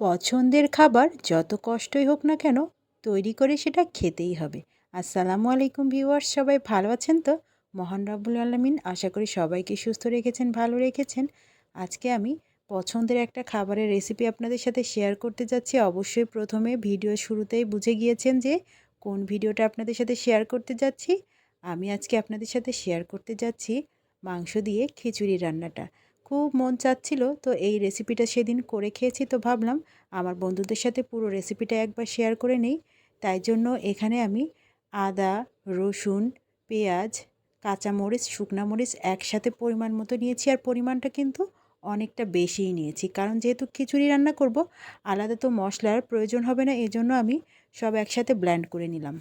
পছন্দের খাবার যত কষ্টই হোক না কেন তৈরি করে সেটা খেতেই হবে। আসসালামু আলাইকুম ভিউয়ার্স, সবাই ভালো আছেন তো? মহান রাব্বুল আলমিন আশা করি সবাইকে সুস্থ রেখেছেন, ভালো রেখেছেন। আজকে আমি পছন্দের একটা খাবারের রেসিপি আপনাদের সাথে শেয়ার করতে যাচ্ছি। অবশ্যই প্রথমে ভিডিও শুরুতেই বুঝে গিয়েছেন যে কোন ভিডিওটা আপনাদের সাথে শেয়ার করতে যাচ্ছি। আমি আজকে আপনাদের সাথে শেয়ার করতে যাচ্ছি মাংস দিয়ে খিচুড়ি রান্নাটা। খুব মন চাচ্ছিল, তো এই রেসিপিটা সেদিন করে খেয়েছি তো ভাবলাম আমার বন্ধুদের সাথে পুরো রেসিপিটা একবার শেয়ার করে নেই। তাই জন্য এখানে আমি আদা, রসুন, পেঁয়াজ, কাঁচামরিচ, শুকনা মরিচ একসাথে পরিমাণ মতো নিয়েছি। আর পরিমাণটা কিন্তু অনেকটা বেশিই নিয়েছি। কারণ যেহেতু খিচুড়ি রান্না করব, আলাদা তো মশলার প্রয়োজন হবে না, এজন্য আমি সব একসাথে ব্ল্যান্ড করে নিলাম।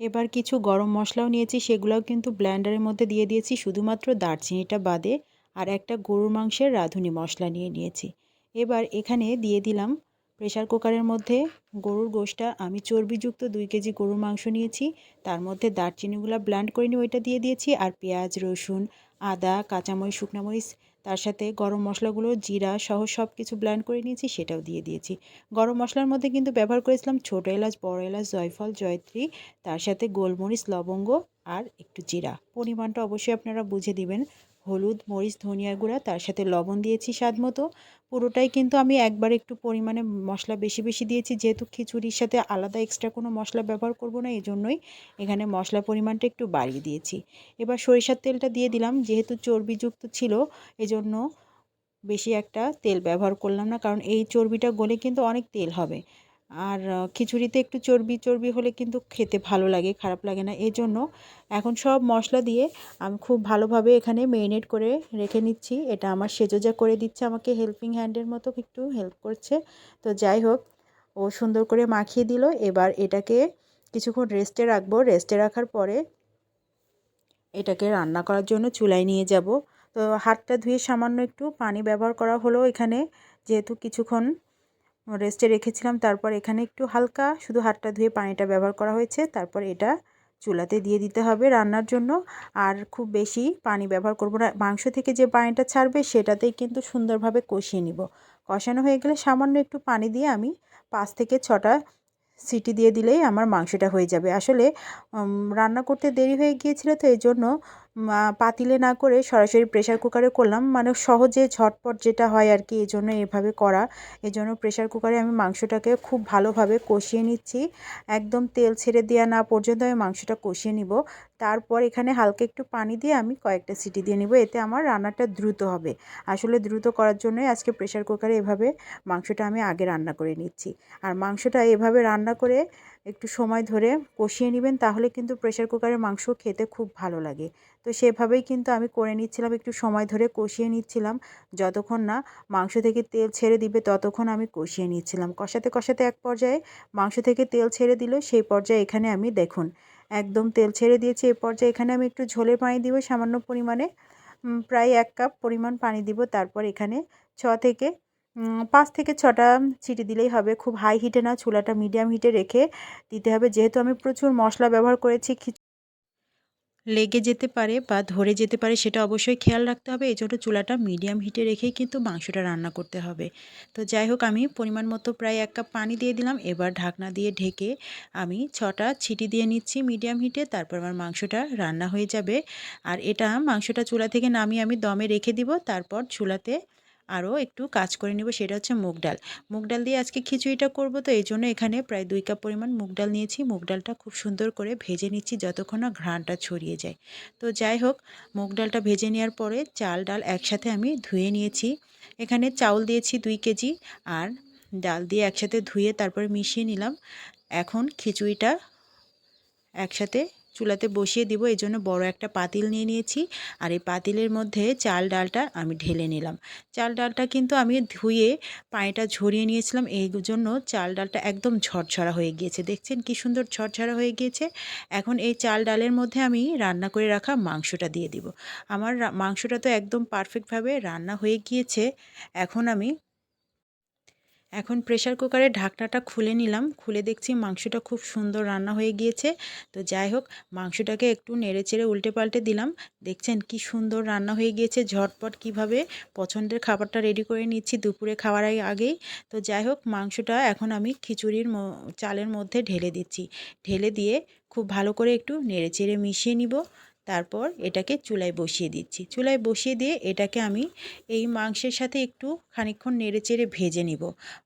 এবার কিছু গরম মশলাও নিয়েছি, সেগুলোও কিন্তু ব্ল্যান্ডারের মধ্যে দিয়ে দিয়েছি। শুধুমাত্র দারচিনিটা বাদে আর একটা গরুর মাংসের রাঁধুনি মশলা নিয়ে নিয়েছি। এবার এখানে দিয়ে দিলাম প্রেশার কুকারের মধ্যে গরুর গোশটা। আমি চর্বিযুক্ত দুই কেজি গরুর মাংস নিয়েছি। তার মধ্যে দারচিনিগুলো ব্ল্যান্ড করে নিয়ে ওইটা দিয়ে দিয়েছি আর পেঁয়াজ, রসুন, আদা, কাঁচামরিচ, শুকনামরিচ, তার সাথে গরম মশলাগুলো, জিরা সহ সব কিছু ব্ল্যান্ড করে নিয়েছি, সেটাও দিয়ে দিয়েছি। গরম মশলার মধ্যে কিন্তু ব্যবহার করেছিলাম ছোটো এলাচ, বড় এলাচ, জয়ফল, জয়ত্রী, তার সাথে গোলমরিচ, লবঙ্গ আর একটু জিরা। পরিমাণটা অবশ্যই আপনারা বুঝে দিবেন। হলুদ, মরিচ ধনিয়ার গুঁড়া, তার সাথে লবণ দিয়েছি স্বাদ মতো। পুরোটাই কিন্তু আমি একবার একটু পরিমাণে মশলা বেশি বেশি দিয়েছি। যেহেতু খিচুড়ির সাথে আলাদা এক্সট্রা কোনো মশলা ব্যবহার করব না এই জন্যই এখানে মশলা পরিমাণটা একটু বাড়িয়ে দিয়েছি। এবার সরিষার তেলটা দিয়ে দিলাম। যেহেতু চর্বিযুক্ত ছিল, এজন্য বেশি একটা তেল ব্যবহার করলাম না, কারণ এই চর্বিটা গলে কিন্তু অনেক তেল হবে। আর খিচুড়িতে একটু চর্বি চর্বি হলে কিন্তু খেতে ভালো লাগে, খারাপ লাগে না। এই জন্য এখন সব মশলা দিয়ে আমি খুব ভালোভাবে এখানে মেরিনেট করে রেখে নিচ্ছি। এটা আমার সেজোজা করে দিচ্ছে, আমাকে হেল্পিং হ্যান্ডের মতো একটু হেল্প করছে। তো যাই হোক, ও সুন্দর করে মাখিয়ে দিল। এবার এটাকে কিছুক্ষণ রেস্টে রাখব। রেস্টে রাখার পরে এটাকে রান্না করার জন্য চুলায় নিয়ে যাব। তো হাতটা ধুয়ে সামান্য একটু পানি ব্যবহার করা হলো এখানে, যেহেতু কিছুক্ষণ রেস্টে রেখেছিলাম। তারপর এখানে একটু হালকা শুধু হাতটা ধুয়ে পানিটা ব্যবহার করা হয়েছে। তারপর এটা চুলাতে দিয়ে দিতে হবে রান্নার জন্য। আর খুব বেশি পানি ব্যবহার করব না। মাংস থেকে যে পানিটা ছাড়বে সেটাতেই কিন্তু সুন্দরভাবে কষিয়ে নিব। কষানো হয়ে গেলে সামান্য একটু পানি দিয়ে আমি পাঁচ থেকে ছটা সিটি দিয়ে দিলেই আমার মাংসটা হয়ে যাবে। আসলে রান্না করতে দেরি হয়ে গিয়েছিল তো এই জন্য পাতিলে না করে সরাসরি প্রেশার কুকারে করলাম। মানে সহজে ঝটপট যেটা হয় আর কি এই জন্য এভাবে করা। এই জন্য প্রেশার কুকারে আমি মাংসটাকে খুব ভালোভাবে কষিয়ে নিচ্ছি। একদম তেল ছেড়ে দেওয়া না পর্যন্ত আমি মাংসটা কষিয়ে নিব। তারপর এখানে হালকা একটু পানি দিয়ে আমি কয়েকটা সিটি দিয়ে নিব। এতে আমার রান্নাটা দ্রুত হবে। আসলে দ্রুত করার জন্যই আজকে প্রেশার কুকারে এভাবে মাংসটা আমি আগে রান্না করে নিচ্ছি। আর মাংসটা এভাবে রান্না করে একটু সময় ধরে কষিয়ে নেবেন, তাহলে কিন্তু প্রেশার কুকারের মাংস খেতে খুব ভালো লাগে। তো সেভাবেই কিন্তু আমি করে নিচ্ছিলাম, একটু সময় ধরে কষিয়ে নিচ্ছিলাম। যতক্ষণ না মাংস থেকে তেল ছেড়ে দিবে, ততক্ষণ আমি কষিয়ে নিচ্ছিলাম। কষাতে কষাতে এক পর্যায়ে মাংস থেকে তেল ছেড়ে দিল, সেই পর্যায়ে এখানে আমি দেখুন, একদম তেল ছেড়ে দিয়েছি। এই পর্যায়ে এখানে আমি একটু ঝোলের পানি দিব সামান্য পরিমাণে প্রায় এক কাপ পরিমাণ পানি দিব। তারপর এখানে ছ থেকে পাঁচ থেকে ছটা ছিটি দিলেই হবে। খুব হাই হিটে না, চুলাটা মিডিয়াম হিটে রেখে দিতে হবে। যেহেতু আমি প্রচুর মশলা ব্যবহার করেছি লেগে যেতে পারে বা ধরে যেতে পারে সেটা অবশ্যই খেয়াল রাখতে হবে। এই জন্য চুলাটা মিডিয়াম হিটে রেখেই কিন্তু মাংসটা রান্না করতে হবে। তো যাই হোক, আমি পরিমাণ মতো প্রায় এক কাপ পানি দিয়ে দিলাম। এবার ঢাকনা দিয়ে ঢেকে আমি ছটা ছিটি দিয়ে নিচ্ছি মিডিয়াম হিটে তারপর আমার মাংসটা রান্না হয়ে যাবে। আর এটা মাংসটা চুলা থেকে নামিয়ে আমি দমে রেখে দিব। তারপর চুলাতে আরও একটু কাজ করে নেব, সেটা হচ্ছে মুগ ডাল। মুগ ডাল দিয়ে আজকে খিচুড়িটা করব, তো এই জন্য এখানে প্রায় দুই কাপ পরিমাণ মুগ ডাল নিয়েছি। মুগ ডালটা খুব সুন্দর করে ভেজে নিচ্ছি যতক্ষণ না ঘ্রাণটা ছড়িয়ে যায়। তো যাই হোক, মুগ ডালটা ভেজে নেওয়ার পরে চাল ডাল একসাথে আমি ধুয়ে নিয়েছি। এখানে চাউল দিয়েছি দুই কেজি আর ডাল দিয়ে একসাথে ধুয়ে তারপরে মিশিয়ে নিলাম। এখন খিচুড়িটা একসাথে চুলাতে বসিয়ে দিব, এই জন্য বড়ো একটা পাতিল নিয়ে নিয়েছি। আর এই পাতিলের মধ্যে চাল ডালটা আমি ঢেলে নিলাম। চাল ডালটা কিন্তু আমি ধুয়ে পানিটা ঝরিয়ে নিয়েছিলাম, এই জন্য চাল ডালটা একদম ঝরঝরা হয়ে গিয়েছে। দেখছেন কি সুন্দর ঝরঝরা হয়ে গিয়েছে? এখন এই চাল ডালের মধ্যে আমি রান্না করে রাখা মাংসটা দিয়ে দিব। আমার মাংসটা তো একদম পারফেক্টভাবে রান্না হয়ে গিয়েছে। এখন আমি এখন প্রেশার কুকারের ঢাকনাটা খুলে নিলাম। খুলে দেখছি মাংসটা খুব সুন্দর রান্না হয়ে গিয়েছে। তো যাই হোক, মাংসটাকে একটু নেড়ে চেড়ে উল্টে পাল্টে দিলাম। দেখছেন কি সুন্দর রান্না হয়ে গিয়েছে, ঝটপট কীভাবে পছন্দের খাবারটা রেডি করে নিচ্ছি দুপুরে খাওয়ার আগেই। তো যাই হোক, মাংসটা এখন আমি খিচুড়ির চালের মধ্যে ঢেলে দিচ্ছি। ঢেলে দিয়ে খুব ভালো করে একটু নেড়ে চেড়ে মিশিয়ে নিব। তারপর এটাকে চুলায় বসিয়ে দিচ্ছি। চুলায় বসিয়ে দিয়ে এটাকে আমি এই মাংসের সাথে একটু খানিকক্ষণ নেড়ে চেড়ে ভেজে নিব।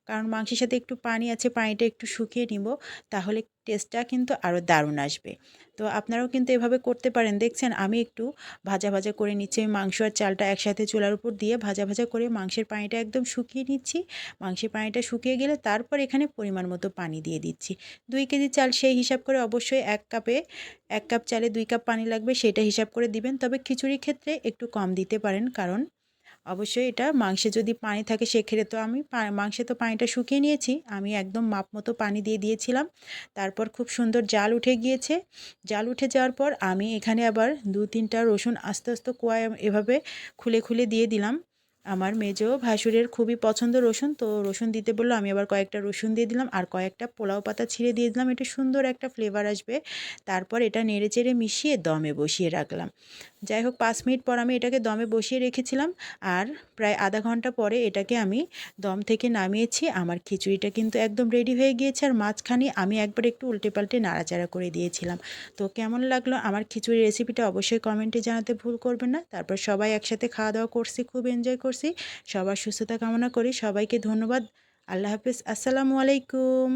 কারণ মাংসের সাথে একটু পানি আছে, পানিটা একটু শুকিয়ে নিব, তাহলে টেস্টটা কিন্তু আরও দারুণ আসবে। তো আপনারাও কিন্তু এভাবে করতে পারেন। দেখছেন, আমি একটু ভাজা ভাজা করে নিচ্ছি। মাংস আর চালটা একসাথে চুলার উপর দিয়ে ভাজা ভাজা করে মাংসের পানিটা একদম শুকিয়ে নিচ্ছি। মাংসের পানিটা শুকিয়ে গেলে তারপর এখানে পরিমাণ মতো পানি দিয়ে দিচ্ছি। দুই কেজি চাল সেই হিসাব করে অবশ্যই এক কাপে, এক কাপ চালে দুই কাপ পানি লাগবে, সেটা হিসাব করে দিবেন। তবে খিচুড়ির ক্ষেত্রে একটু কম দিতে পারেন, কারণ অবশ্যই এটা মাংসে যদি পানি থাকে সেক্ষেত্রে তো আমি মাংসে তো পানিটা শুকিয়ে নিয়েছি। আমি একদম মাপ মতো পানি দিয়ে দিয়েছিলাম। তারপর খুব সুন্দর জাল উঠে গিয়েছে। জাল উঠে যাওয়ার পর আমি এখানে আবার দু তিনটা রসুন আস্তে আস্তে কোয়ায় এভাবে খুলে খুলে দিয়ে দিলাম। আমার মেজো ভাসুরের খুবই পছন্দ রসুন, তো রসুন দিতে বলল, আমি আবার কয়েকটা রসুন দিয়ে দিলাম আর কয়েকটা পোলাও পাতা ছিঁড়ে দিয়ে দিলাম। এটা সুন্দর একটা ফ্লেভার আসবে। তারপর এটা নেড়ে চেড়ে মিশিয়ে দমে বসিয়ে রাখলাম। যাই হোক, পাঁচ মিনিট পর আমি এটাকে দমে বসিয়ে রেখেছিলাম আর প্রায় আধা ঘণ্টা পরে এটাকে আমি দম থেকে নামিয়েছি। আমার খিচুড়িটা কিন্তু একদম রেডি হয়ে গিয়েছে আর মাঝখানে আমি একবার একটু উল্টে পাল্টে নাড়াচাড়া করে দিয়েছিলাম। তো কেমন লাগল আমার খিচুড়ি রেসিপিটা অবশ্যই কমেন্টে জানাতে ভুল করবেন না। তারপর সবাই একসাথে খাওয়া দাওয়া করছি, খুব এনজয় করছি সবার সুস্থতা কামনা করি। সবাইকে ধন্যবাদ। আল্লাহ হাফিজ। আসসালামু আলাইকুম।